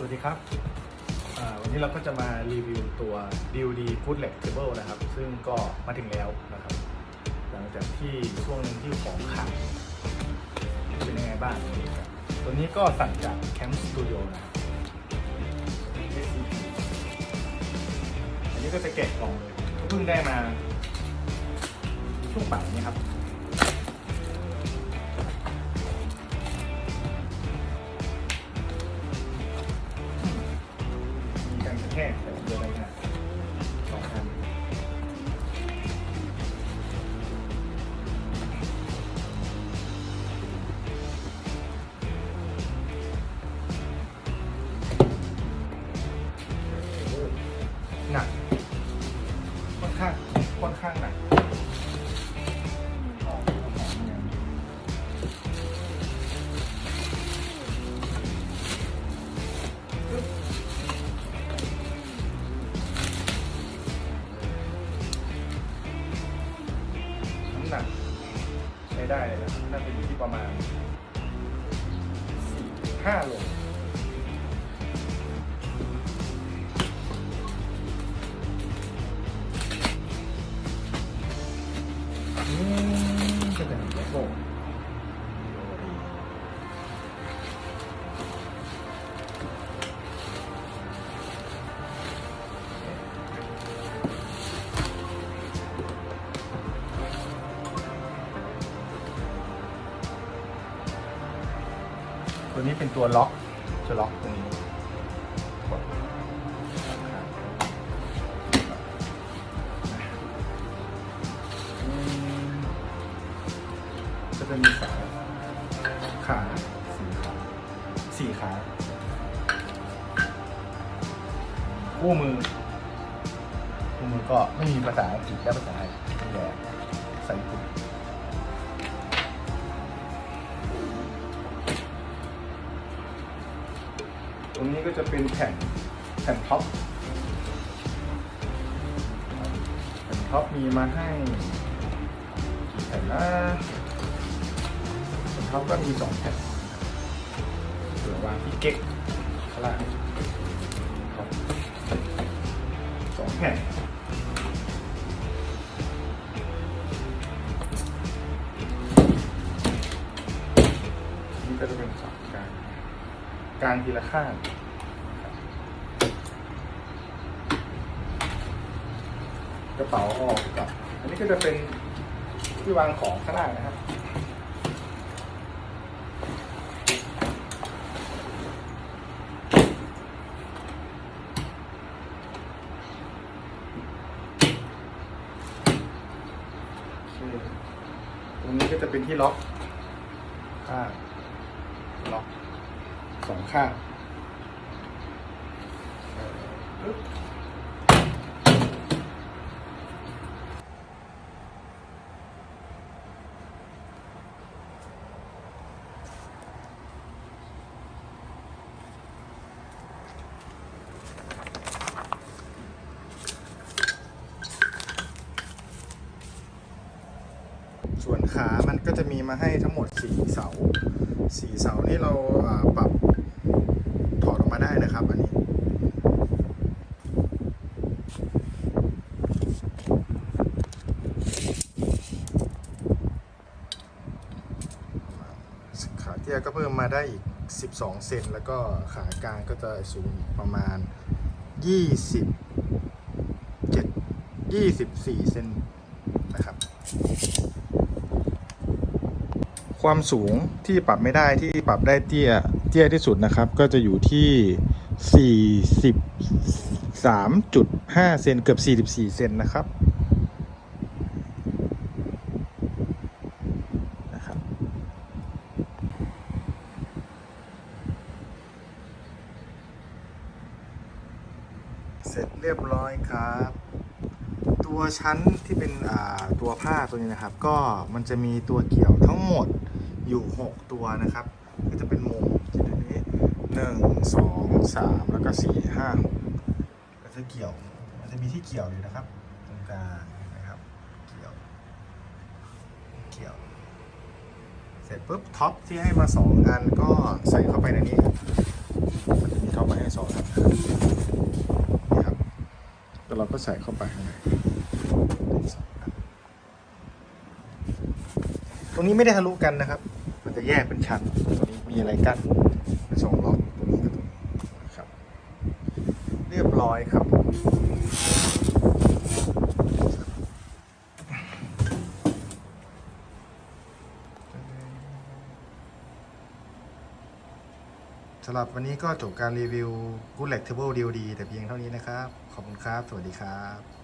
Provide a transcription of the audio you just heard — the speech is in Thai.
สวัสดีครับ วันนี้เราก็จะมารีวิวตัว DUD Footlet Cable นะครับ ซึ่งก็มาถึงแล้วนะครับ หลังจากที่ช่วงนึงที่ของขาดเป็นยังไงบ้างตัวนี้ก็สั่งจาก Camp Studio นะครับอันนี้ก็จะแกะกล่องเลยเพิ่งได้มาช่วงบ่ายนี้ครับ หนักค่อนข้างค่อนข้างหนักน้ำหนักใช้ได้เลยนะน่าจะอยู่ที่ประมาณสี่ห้าโล เป็นแบบโบตัวนี้เป็นตัวล็อกจะล็อกตรงนี้ มีสายขาสี่ขาสี่ขาคู่มือคู่มือก็ไม่มีภาษาอังกฤษและภาษาไทยมีแต่ใส่ญี่ปุ่นตรงนี้ก็จะเป็นแผ่นแผ่นท็อปแผ่นท็อปมีมาให้กี่แผ่นนะ ท็อปก็มีสองแผ่นเผื่อวางที่เก๊กข้างล่างสองแผ่นนี่ก็จะเป็นสองกลางกลางทีละข้างกระเป๋าออกกับ อันนี้ก็จะเป็นที่วางของข้างล่างนะครับ โอเคตรงนี้ก็ จะเป็นที่ล็อกข้างล็อกสองข้าง ส่วนขามันก็จะมีมาให้ทั้งหมด 4 เสา 4 เสานี่เราปรับถอดออกมาได้นะครับอันนี้ขาเตี้ยก็เพิ่มมาได้อีก 12 เซนแล้วก็ขากลางก็จะสูงประมาณ 20 7 24 เซนนะครับ ความสูงที่ปรับไม่ได้ที่ปรับได้เตี้ยเตี้ยที่สุดนะครับ ก็จะอยู่ที่ 43.5 เซนเกือบ 44 เซนนะครับนะครับเสร็จเรียบร้อยครับ ตัวชั้นที่เป็นตัวผ้าตัวนี้นะครับ ก็มันจะมีตัวเกี่ยวทั้งหมด อยู่ 6 ตัวนะครับ ก็จะเป็นมุมที่ตรงนี้หนึ่งสองสามแล้วก็สี่ห้าก็จะเกี่ยว มันจะมีที่เกี่ยวอยู่นะครับ ตรงกลางนะครับ เกี่ยว เกี่ยว เสร็จปุ๊บท็อปที่ให้มาสองอันก็ใส่เข้าไปในนี้มันจะมีท็อปมาให้สองอันนะครับนี่ครับ แล้วเราก็ใส่เข้าไปข้างในตรงนี้ไม่ได้ทะลุกันนะครับ จะแยกเป็นชั้นตรงนี้มีอะไรกั้นเป็นสองล็อกตรงนี้กับตรงนี้นะครับ เรียบร้อยครับ สำหรับวันนี้ก็จบการรีวิว Good l e g Table DOD แต่เพียงเท่านี้นะครับ ขอบคุณครับ สวัสดีครับ